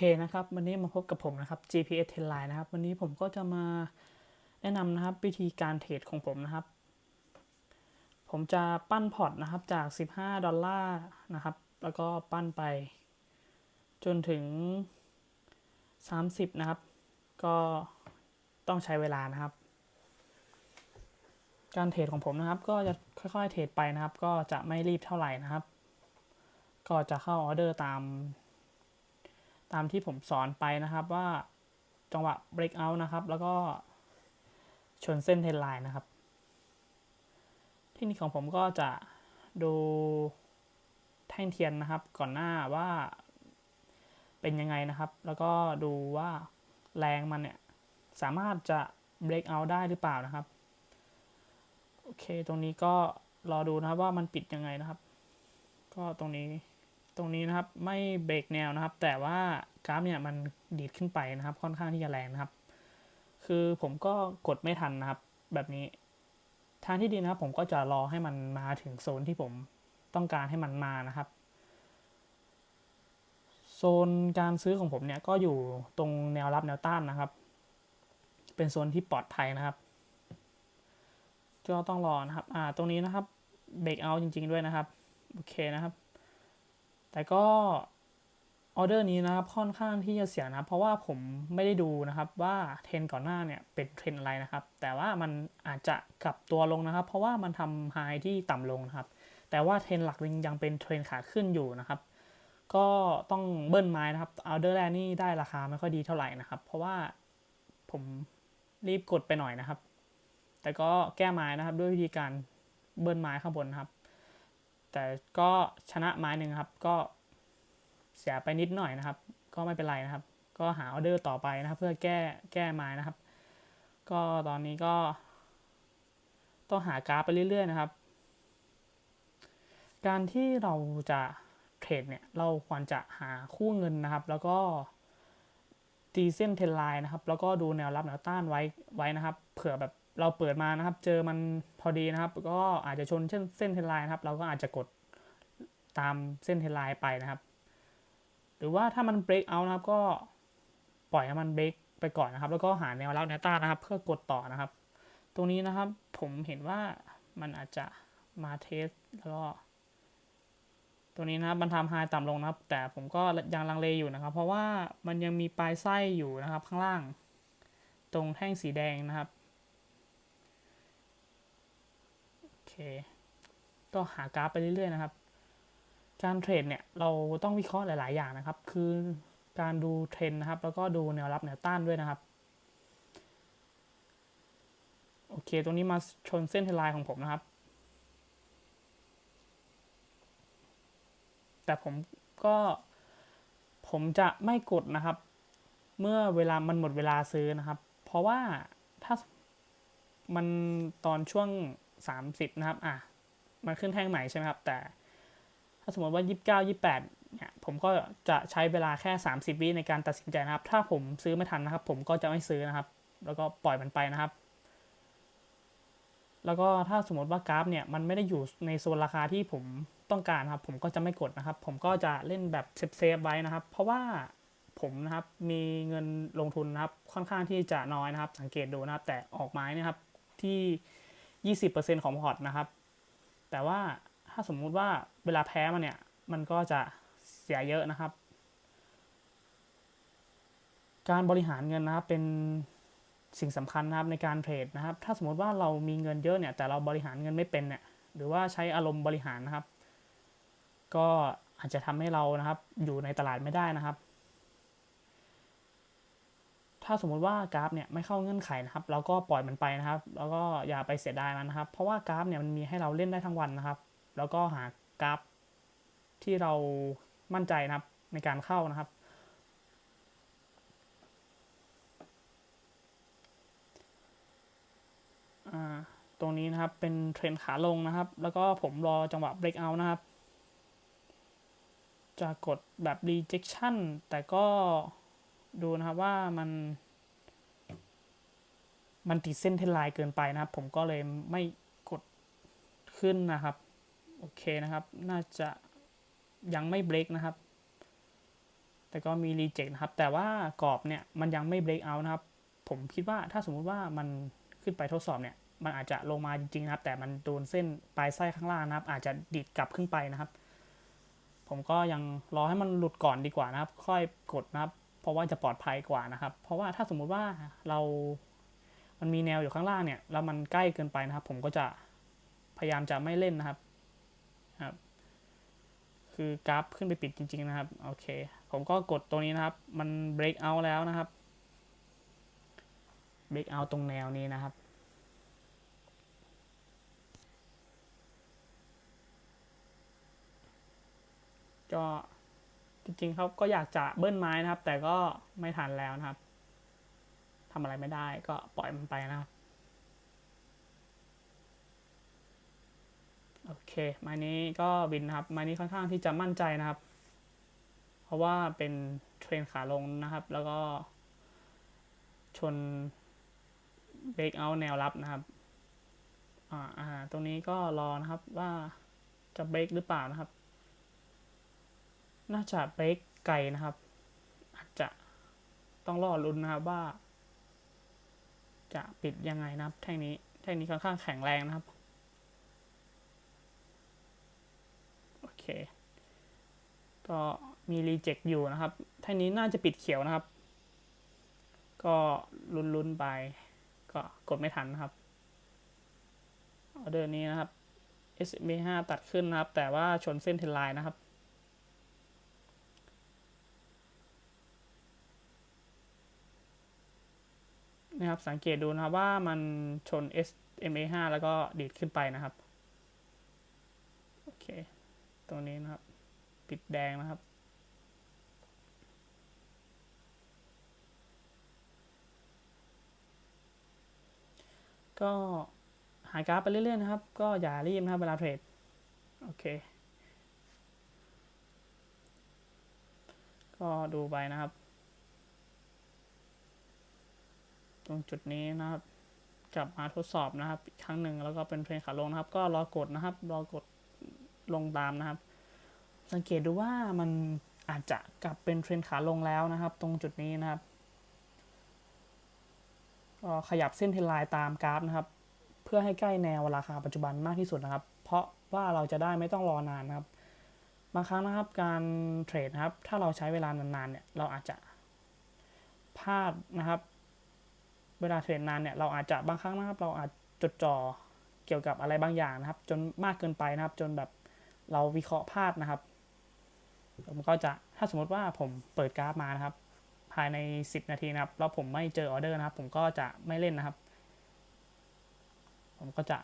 เคนะครับ วันนี้มาพบกับผมนะครับ GPS t e n Line นะครับ วันนี้ผมก็จะมาแนะนำนะครับวิธีการเทรดของผมนะครับ ผมจะปั้นพอร์ตนะครับจาก 15 ดอลลาร์นะครับ แล้วก็ปั้นไป จนถึง 30 นะครับ ก็ต้องใช้เวลานะครับ การเทรดของผมนะครับ ก็จะค่อยๆเทรดไปนะครับ ก็จะไม่รีบเท่าไหร่นะครับ ก็จะเข้าออเดอร์ตาม ตามที่ผมสอนไปนะครับว่าจังหวะ breakout นะครับ แล้วก็ชนเส้นเทนไลน์นะครับที่นี่ของผมก็จะดูแท่งเทียนนะครับ ก่อนหน้าว่าเป็นยังไงนะครับ แล้วก็ดูว่าแรงมันเนี่ย สามารถจะ break out ได้หรือเปล่านะครับ โอเค ตรงนี้ก็รอดูนะครับว่ามันปิดยังไงนะครับ ก็ตรงนี้ ตรงนี้นะครับไม่เบรกแนวนะครับ แต่ว่ากราฟเนี่ยมันดีดขึ้นไปนะครับ ค่อนข้างที่จะแรงนะครับ คือผมก็กดไม่ทันนะครับ แบบนี้ทางที่ดีนะครับ ผมก็จะรอให้มันมาถึงโซนที่ผมต้องการให้มันมานะครับ โซนการซื้อของผมเนี่ยก็อยู่ตรงแนวรับแนวต้านนะครับ เป็นโซนที่ปลอดภัยนะครับก็ต้องรอนะครับอ่าตรงนี้นะครับเบรกเอาจริง ๆด้วยนะครับ โอเคนะครับ แต่ก็ออเดอร์นี้นะครับค่อนข้างที่จะเสียนะ เพราะว่าผมไม่ได้ดูนะครับว่าเทรนก่อนหน้าเนี่ยเป็นเทรนอะไรนะครับ แต่ว่ามันอาจจะกลับตัวลงนะครับ เพราะว่ามันทำไฮที่ต่ำลงนะครับ แต่ว่าเทรนหลักยังเป็นเทรนขาขึ้นอยู่นะครับ ก็ต้องเบิ้ลไม้นะครับออเดอร์แรกนี่ได้ราคาไม่ค่อยดีเท่าไหร่นะครับ เพราะว่าผมรีบกดไปหน่อยนะครับ แต่ก็แก้ไม้นะครับด้วยวิธีการเบิ้ลไม้ข้างบนนะครับ แต่ก็ชนะไม้หนึ่งครับ ก็เสียไปนิดหน่อยนะครับ ก็ไม่เป็นไรนะครับ ก็หาออเดอร์ต่อไปนะครับ เพื่อแก้แก้ไม้นะครับ ก็ตอนนี้ก็ ต้องหากราฟไปเรื่อยๆนะครับ การที่เราจะเทรดเนี่ยเราควรจะหาคู่เงินนะครับ แล้วก็ตีเส้นเทนไลน์นะครับ แล้วก็ดูแนวรับแนวต้านไว้ไว้นะครับ เผื่อแบบเราเปิดมานะครับ เจอมันพอดีนะครับ ก็อาจจะชนเส้นเส้นเทนไลน์นะครับ เราก็อาจจะกด ตามเส้นเทนไลน์ไปนะครับ หรือว่าถ้ามัน break out นะครับก็ปล่อยให้มัน break ไปก่อนนะครับ แล้วก็หาแนวรับแนวต้านนะครับ เพื่อกดต่อนะครับ ตรงนี้นะครับผมเห็นว่ามันอาจจะมาเทสแล้วก็ตัวนี้นะครับมันทำไฮต่ำลงนะครับ แต่ผมก็ยังลังเลอยู่นะครับ เพราะว่ามันยังมีปลายไส้อยู่นะครับ ข้างล่าง ตรงแท่งสีแดงนะครับโอเค ก็หากราฟไปเรื่อยๆนะครับ การเทรดเนี่ยเราต้องวิเคราะห์หลาย ๆ อย่างนะครับ คือการดูเทรนด์นะครับ แล้วก็ดูแนวรับแนวต้านด้วยนะครับโอเค ตรงนี้มาชนเส้นเทนไลน์ของผมนะครับ แต่ผมก็ผมจะไม่กดนะครับ เมื่อเวลามันหมดเวลาซื้อนะครับ เพราะว่าถ้ามันตอนช่วง 30 นะครับ อะ มันขึ้นแท่งใหม่ใช่ไหมครับ แต่ ถ้าสมมติว่า 29 28เนี่ยผมก็จะใช้เวลาแค่ 30 วิในการตัดสินใจนะครับ ถ้าผมซื้อไม่ทันนะครับ ผมก็จะไม่ซื้อนะครับ แล้วก็ปล่อยมันไปนะครับ แล้วก็ถ้าสมมติว่ากราฟเนี่ยมันไม่ได้อยู่ในโซนราคาที่ผมต้องการครับ ผมก็จะไม่กดนะครับ ผมก็จะเล่นแบบเซฟๆไว้นะครับ เพราะว่าผมนะครับมีเงินลงทุนนะครับค่อนข้างที่จะน้อยนะครับ สังเกตดูนะครับ แต่ออกไม้นะครับที่ 20%ของพอร์ตนะครับ แต่ว่าาสมมุติว่าเวลาแพ้มันเนี่ย มันก็จะเสียเยอะนะครับ การบริหารเงินนะครับเป็นสิ่งสำคัญนะครับในการเทรดนะครับ ถ้าสมมติว่าเรามีเงินเยอะเนี่ย แต่เราบริหารเงินไม่เป็นเนี่ย หรือว่าใช้อารมณ์บริหารนะครับ ก็อาจจะทำให้เรานะครับอยู่ในตลาดไม่ได้นะครับ ถ้าสมมุติว่ากราฟเนี่ยไม่เข้าเงื่อนไขนะครับ เราก็ปล่อยมันไปนะครับ แล้วก็อย่าไปเสียดายมันนะครับ เพราะว่ากราฟเนี่ยมันมีให้เราเล่นได้ทั้งวันนะครับ แล้วก็หากราฟที่เรามั่นใจนะครับในการเข้านะครับ ตรงนี้นะครับเป็นเทรนขาลงนะครับ แล้วก็ผมรอจังหวะ break out นะครับ จะกดแบบ rejection แต่ก็ดูนะครับว่ามันมันติดเส้นเทนไลน์เกินไปนะครับ ผมก็เลยไม่กดขึ้นนะครับ โอเคนะครับ น่าจะยังไม่เบรกนะครับ แต่ก็มีรีเจ็คนะครับ แต่ว่ากรอบเนี่ยมันยังไม่ break out นะครับ ผมคิดว่าถ้าสมมุติว่ามันขึ้นไปทดสอบเนี่ย มันอาจจะลงมาจริงๆนะครับ แต่มันโดนเส้นปลายไส้ข้างล่างนะครับ อาจจะดิดกลับขึ้นไปนะครับ ผมก็ยังรอให้มันหลุดก่อนดีกว่านะครับ ค่อยกดนะครับ เพราะว่าจะปลอดภัยกว่านะครับ เพราะว่าถ้าสมมุติว่าเรา มันมีแนวอยู่ข้างล่างเนี่ย แล้วมันใกล้เกินไปนะครับ ผมก็จะพยายามจะไม่เล่นนะครับ ครับ คือกราฟขึ้นไปปิดจริง ๆ นะครับ โอเค ผมก็กดตัวนี้นะครับ มัน break out แล้วนะครับ break out ตรงแนวนี้นะครับก็จริงๆเขาก็อยากจะเบิ้ลไม้นะครับ แต่ก็ไม่ทันแล้วนะครับทำอะไรไม่ได้ก็ปล่อยมันไปนะครับ โอเคไม้นี้ก็บินนะครับไม้นี้ค่อนข้างที่จะมั่นใจนะครับ เพราะว่าเป็นเทรนขาลงนะครับ แล้วก็ ชนเบรกเอาแนวรับนะครับอ่าอ่าตรงนี้ก็รอนะครับว่าจะเบรกหรือเปล่านะครับ น่าจะเบรกไกลนะครับ อาจจะต้องรอลุ้นนะครับว่า จะปิดยังไงนะครับ แท่งนี้แท่งนี้ค่อนข้างแข็งแรงนะครับ โอ เคก็มีรีเจ็คอยู่นะครับท่งนี้น่าจะปิดเขียวนะครับ ก็ลุ้นๆไป ก็กดไม่ทันนะครับออเดอร์นี้นะครับ SMA 5ตัดขึ้นนะครับ แต่ว่าชนเส้นเทนไลน์นะครับ นะครับสังเกตดูนะครับว่ามันชน SMA 5แล้วก็ดีดขึ้นไปนะครับ โอเค ตรงนี้นะครับ ปิดแดงนะครับ ก็หากราฟไปเรื่อยๆนะครับ ก็อย่ารีบนะครับเวลาเทรด โอเค ก็ดูไปนะครับ ตรงจุดนี้นะครับ กลับมาทดสอบนะครับ อีกครั้งหนึ่งแล้วก็เป็นเทรนขาลงนะครับ ก็รอกดนะครับ รอกด ลงตามนะครับ สังเกตดูว่ามันอาจจะกลับเป็นเทรนขาลงแล้วนะครับ ตรงจุดนี้นะครับก็ขยับเส้นเทรนไลน์ตามกราฟนะครับ เพื่อให้ใกล้แนวราคาปัจจุบันมากที่สุดนะครับ เพราะว่าเราจะได้ไม่ต้องรอนานนะครับบางครั้งนะครับการเทรดนะครับ ถ้าเราใช้เวลานานๆเนี่ยเราอาจจะพลาดนะครับ เวลาเทรดนานเนี่ยเราอาจจะบางครั้งนะครับ เราอาจจดจ่อเกี่ยวกับอะไรบางอย่างนะครับ จนมากเกินไปนะครับ จนแบบ เราวิเคราะห์พลาดนะครับ ผมก็จะถ้าสมมติว่าผมเปิดกราฟมานะครับ ภายใน 10 นาทีนะครับ แล้วผมไม่เจอออเดอร์นะครับ ผมก็จะไม่เล่นนะครับ ผมก็จะ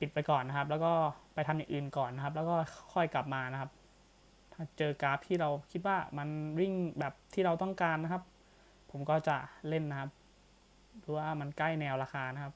ปิดไปก่อนนะครับ แล้วก็ไปทำอย่างอื่นก่อนนะครับ แล้วก็ค่อยกลับมานะครับ ถ้าเจอกราฟที่เราคิดว่ามันวิ่งแบบที่เราต้องการนะครับ ผมก็จะเล่นนะครับหรือว่ามันใกล้แนวราคานะครับ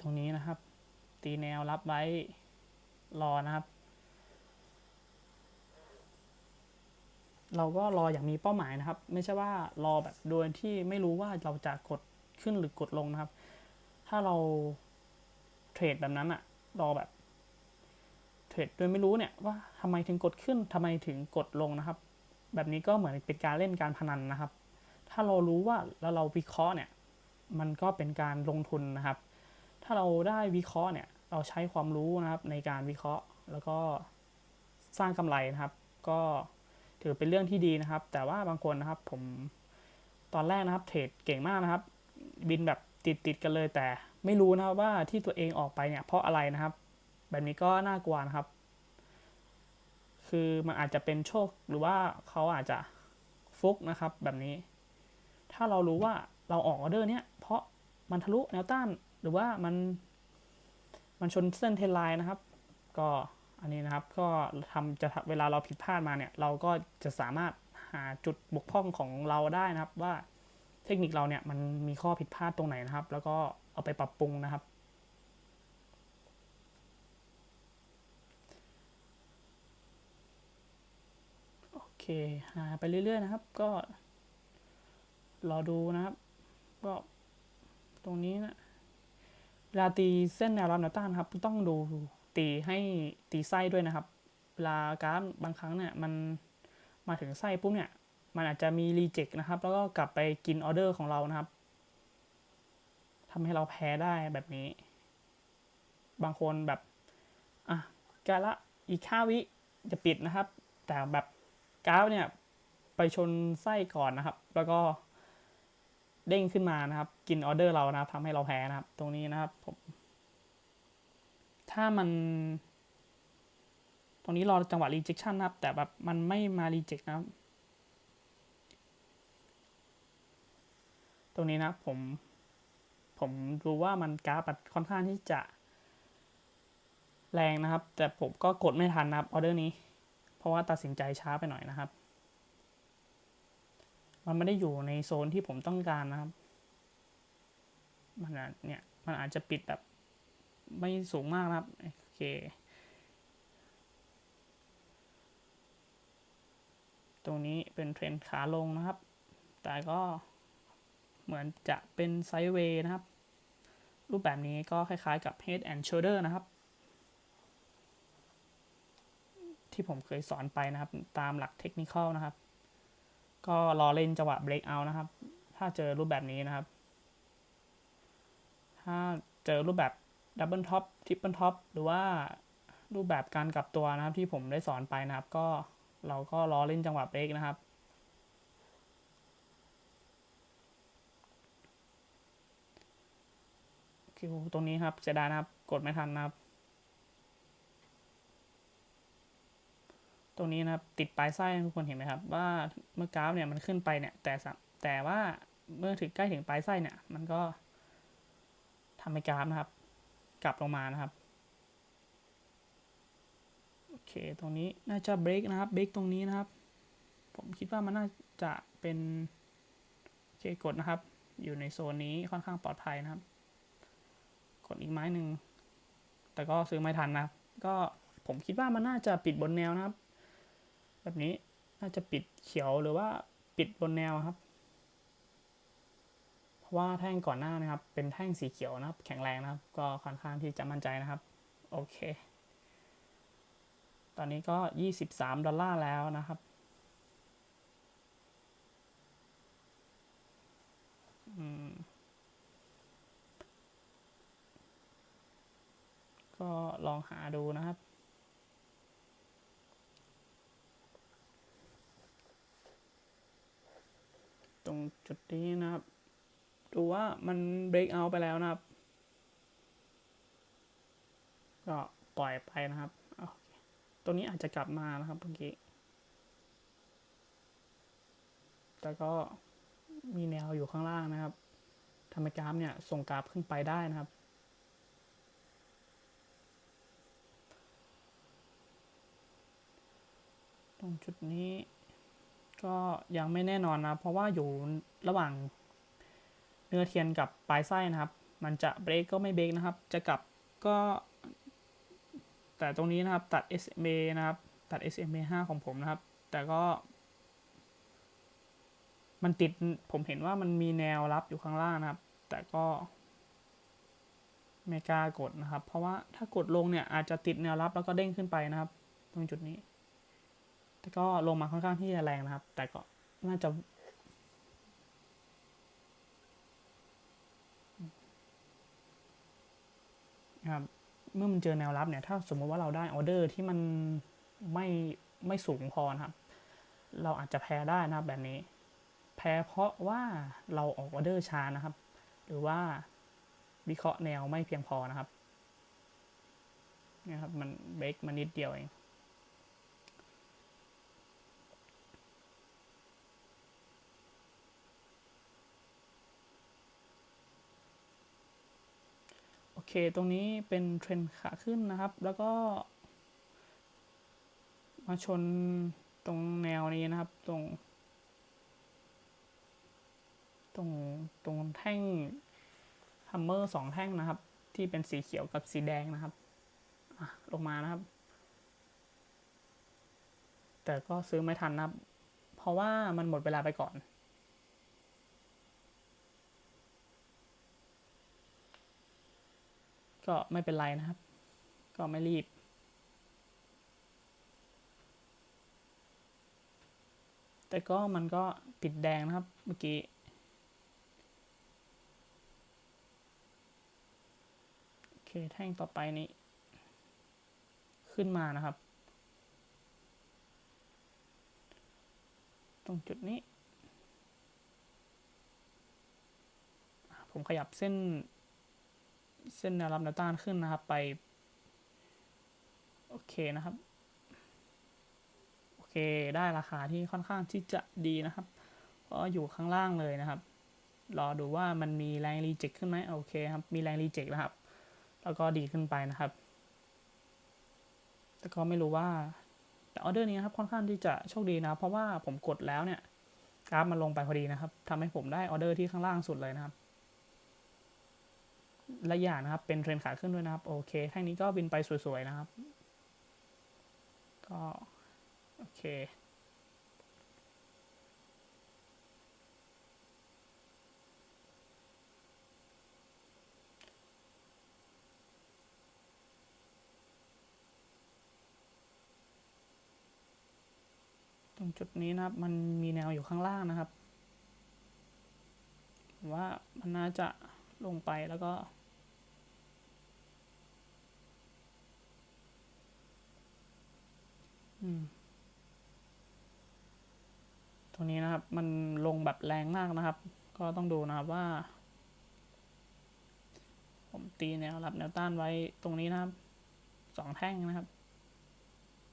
ตรงนี้นะครับ ตีแนวรับไว้รอนะครับ เราก็รออย่างมีเป้าหมายนะครับ ไม่ใช่ว่ารอแบบโดยที่ไม่รู้ว่าเราจะกดขึ้นหรือกดลงนะครับ ถ้าเราเทรดแบบนั้นอะรอแบบเทรดโดยไม่รู้เนี่ยว่าทำไมถึงกดขึ้นทำไมถึงกดลงนะครับ แบบนี้ก็เหมือนเป็นการเล่นการพนันนะครับ ถ้าเรารู้ว่าแล้วเราวิเคราะห์เนี่ย มันก็เป็นการลงทุนนะครับ ถ้าเราได้วิเคราะห์เนี่ยเราใช้ความรู้นะครับในการวิเคราะห์ แล้วก็สร้างกำไรนะครับ ก็ถือเป็นเรื่องที่ดีนะครับ แต่ว่าบางคนนะครับผมตอนแรกนะครับเทรดเก่งมากนะครับ บินแบบติดติดๆกันเลย แต่ไม่รู้นะครับว่าที่ตัวเองออกไปเนี่ยเพราะอะไรนะครับ แบบนี้ก็น่ากลัวนะครับ คือมันอาจจะเป็นโชคหรือว่าเขาอาจจะฟุกนะครับแบบนี้ ถ้าเรารู้ว่าเราออกออเดอร์เนี่ยเพราะมันทะลุแนวต้าน หรือว่ามันมันชนเส้นเทนไลน์นะครับ ก็อันนี้นะครับก็ทำจะเวลาเราผิดพลาดมาเนี่ย เราก็จะสามารถหาจุดบกพร่องของเราได้นะครับ ว่าเทคนิคเราเนี่ยมันมีข้อผิดพลาดตรงไหนนะครับ แล้วก็เอาไปปรับปรุงนะครับ โอเคหาไปเรื่อยๆนะครับ ก็รอดูนะครับ ก็ตรงนี้นะ เวลาตีเส้นแนวรับแนวต้านครับ ต้องดูตีให้ตีไส้ด้วยนะครับ เวลากราฟบางครั้งเนี่ยมันมาถึงไส้ปุ๊บเนี่ย มันอาจจะมีรีเจ็คนะครับ แล้วก็กลับไปกินออเดอร์ของเรานะครับทำให้เราแพ้ได้แบบนี้ บางคนแบบอะกล้ละอีกห้าวิจะปิดนะครับ แต่แบบกราฟเนี่ยไปชนไส้ก่อนนะครับ แล้วก็ เด้งขึ้นมานะครับ กินออเดอร์เรานะครับทำให้เราแพ้นะครับ ตรงนี้นะครับผม ถ้ามัน ตรงนี้รอจังหวะ rejection นะครับ แต่แบบมันไม่มา reject นะครับ ตรงนี้นะผม ผมรู้ว่ามันกราฟค่อนข้างที่จะแรงนะครับ แต่ผมก็กดไม่ทันนะครับออเดอร์นี้ เพราะว่าตัดสินใจช้าไปหน่อยนะครับ มันไม่ได้อยู่ในโซนที่ผมต้องการนะครับมันเนี่ยมันอาจจะปิดแบบไม่สูงมากนะครับโอเคตรงนี้เป็นเทรนขาลงนะครับ แต่ก็เหมือนจะเป็นไซด์เวย์นะครับ รูปแบบนี้ก็คล้ายๆกับ head and shoulder นะครับ ที่ผมเคยสอนไปนะครับ ตามหลักเทคนิคนะครับ ก็รอเล่นจังหวะ break out นะครับ ถ้าเจอรูปแบบนี้นะครับ ถ้าเจอรูปแบบดับเบิลท็อปทริปเปิลท็อปหรือว่ารูปแบบการกลับตัวนะครับที่ผมได้สอนไปนะครับ ก็เราก็รอเล่นจังหวะเบรกนะครับคิวตรงนี้ครับเสียดายนะครับ กดไม่ทันนะครับ ตรงนี้นะครับติดปลายไส้ทุกคนเห็นไหมครับ ว่าเมื่อกราฟเนี่ยมันขึ้นไปเนี่ยแต่แต่ว่าเมื่อถึงใกล้ถึงปลายไส้เนี่ย มันก็ทำให้กราฟนะครับ กลับลงมานะครับโอเคตรงนี้น่าจะเบรกนะครับเบรกตรงนี้นะครับ ผมคิดว่ามันน่าจะเป็นโอเคกดนะครับ อยู่ในโซนนี้ค่อนข้างปลอดภัยนะครับ กดอีกไม้หนึ่งแต่ก็ซื้อไม่ทันนะครับ ก็ผมคิดว่ามันน่าจะปิดบนแนวนะครับ แบบนี้น่าจะปิดเขียวหรือว่าปิดบนแนวครับ เพราะว่าแท่งก่อนหน้านะครับ เป็นแท่งสีเขียวนะครับ แข็งแรงนะครับ ก็ค่อนข้างที่จะมั่นใจนะครับ โอเค ตอนนี้ก็ 23 ดอลลาร์แล้วนะครับก็ลองหาดูนะครับ ตรง จุดนี้นะครับ ดูว่ามันเบรกเอาไปแล้วนะครับ ก็ปล่อยไปนะครับตัวนี้อาจจะกลับมานะครับเมื่อกี้ แต่ก็มีแนวอยู่ข้างล่างนะครับทำให้กราฟเนี่ยส่งกราฟขึ้นไปได้นะครับ ตรงจุดนี้ ก็ยังไม่แน่นอนนะ เพราะว่าอยู่ระหว่างเนื้อเทียนกับปลายไส้นะครับ มันจะเบรกก็ไม่เบรกนะครับ จะกลับก็ แต่ตรงนี้นะครับตัด SMA นะครับ ตัด SMA 5 ของผมนะครับ แต่ก็ มันติดผมเห็นว่ามันมีแนวรับอยู่ข้างล่างนะครับ แต่ก็ไม่กล้ากดนะครับ เพราะว่าถ้ากดลงเนี่ยอาจจะติดแนวรับแล้วก็เด้งขึ้นไปนะครับ ตรงจุดนี้ แต่ก็ลงมาค่อนข้างที่จะแรงนะครับ แต่ก็น่าจะครับเมื่อมันเจอแนวรับเนี่ย ถ้าสมมติว่าเราได้ออเดอร์ที่มันไม่ไม่สูงพอนะครับ เราอาจจะแพ้ได้นะครับแบบนี้ แพ้เพราะว่าเราออกออเดอร์ช้านะครับ หรือว่าวิเคราะห์แนวไม่เพียงพอนะครับนี่ครับ มันเบรกมานิดเดียวเอง เคตรงนี้เป็นเทรนขาขึ้นนะครับ แล้วก็ มาชนตรงแนวนี้นะครับ ตรง ตรงตรงแท่งฮัมเมอร์สองแท่งนะครับ ที่เป็นสีเขียวกับสีแดงนะครับลงมานะครับ แต่ก็ซื้อไม่ทันนะครับ เพราะว่ามันหมดเวลาไปก่อน ก็ไม่เป็นไรนะครับ ก็ไม่รีบ แต่ก็มันก็ติดแดงนะครับเมื่อกี้ โอเค แท่งต่อไปนี้ ขึ้นมานะครับ ตรงจุดนี้ ผมขยับเส้น เส้นแนวรับแนวต้านขึ้นนะครับไป โอเคนะครับ โอเคได้ราคาที่ค่อนข้างที่จะดีนะครับเพราะอยู่ข้างล่างเลยนะครับ รอดูว่ามันมีแรงรีเจ็คขึ้นไหมโอเคครับ มีแรงรีเจ็คนะครับ แล้วก็ดีขึ้นไปนะครับ แต่ก็ไม่รู้ว่า แต่ออเดอร์นี้นะครับค่อนข้างที่จะโชคดีนะ เพราะว่าผมกดแล้วเนี่ยกราฟมันลงไปพอดีนะครับทำให้ผมได้ออเดอร์ที่ข้างล่างสุดเลยนะครับ และย่างนะครับ เป็นเทรนขาขึ้นด้วยนะครับ โอเคแท่งนี้ก็บินไปสวยๆนะครับ ก็โอเคตรงจุดนี้นะครับมันมีแนวอยู่ข้างล่างนะครับ ว่ามันน่าจะลงไปแล้วก็ อืม ตรงนี้นะครับ มันลงแบบแรงมากนะครับ ก็ต้องดูนะครับว่า ผมตีแนวรับแนวต้านไว้ตรงนี้นะครับสองแท่งนะครับ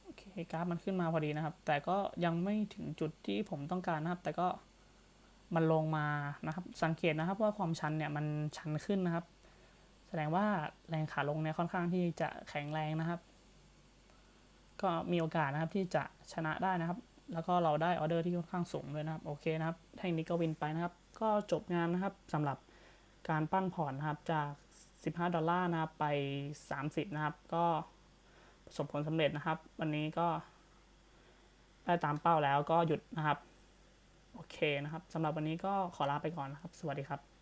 โอเคกราฟมันขึ้นมาพอดีนะครับ แต่ก็ยังไม่ถึงจุดที่ผมต้องการนะครับ แต่ก็มันลงมานะครับ สังเกตนะครับว่าความชันเนี่ยมันชันขึ้นนะครับ แสดงว่าแรงขาลงเนี่ยค่อนข้างที่จะแข็งแรงนะครับ ก็มีโอกาสนะครับที่จะชนะได้นะครับ แล้วก็เราได้ออเดอร์ที่ค่อนข้างสูงเลยนะครับ โอเคนะครับ แท่งนี้ก็วินไปนะครับ ก็จบงานนะครับสำหรับการปั้นพอร์ตนะครับจาก 15 ดอลลาร์นะครับไป 30 นะครับ ก็ประสบผลสำเร็จนะครับ วันนี้ก็ได้ตามเป้าแล้วก็หยุดนะครับ โอเคนะครับสำหรับวันนี้ก็ขอลาไปก่อนนะครับ สวัสดีครับ